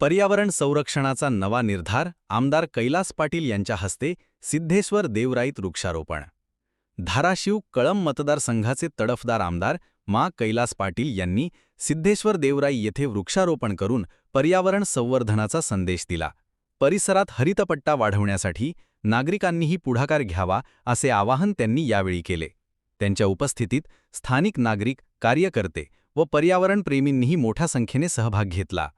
पर्यावरण संरक्षणाचा नवा निर्धार आमदार कैलास पाटील यांच्या हस्ते सिद्धेश्वर देवराईत वृक्षारोपण. धाराशिव कळम मतदारसंघाचे तडफदार आमदार मा. कैलास पाटील यांनी सिद्धेश्वर देवराई येथे वृक्षारोपण करून पर्यावरण संवर्धनाचा संदेश दिला. परिसरात हरितपट्टा वाढवण्यासाठी नागरिकांनीही पुढाकार घ्यावा असे आवाहन त्यांनी यावेळी केले. त्यांच्या उपस्थितीत स्थानिक नागरिक कार्यकर्ते व पर्यावरणप्रेमींनीही मोठ्या संख्येने सहभाग घेतला.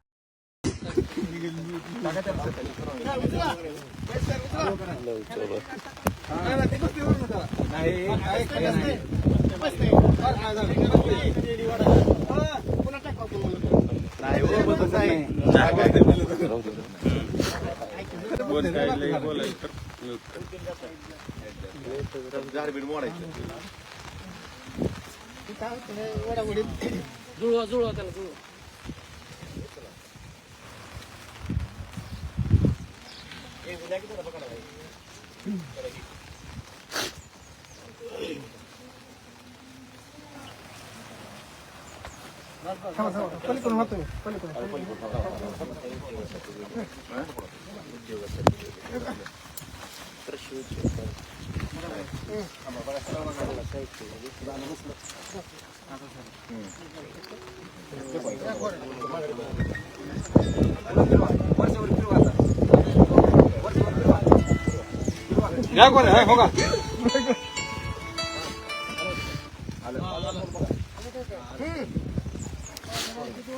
जुळवा जुळवा त्याला जुळवा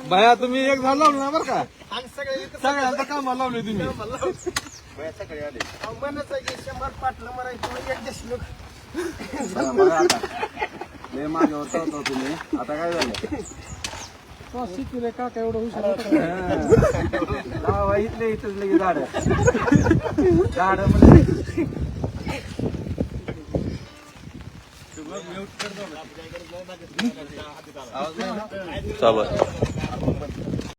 भया तुम्ही एक झाड लावलं ना बरं का? सगळ्यांचं काम लावले तुम्ही. शंभर पाटलं मरायचं एक दशलोक. लय मागे होता होता तुम्ही. आता काय झालं? शिकले का काय एवढं हुशार लावा इथले इथंच लगे झाड. झाड म्हणजे चालू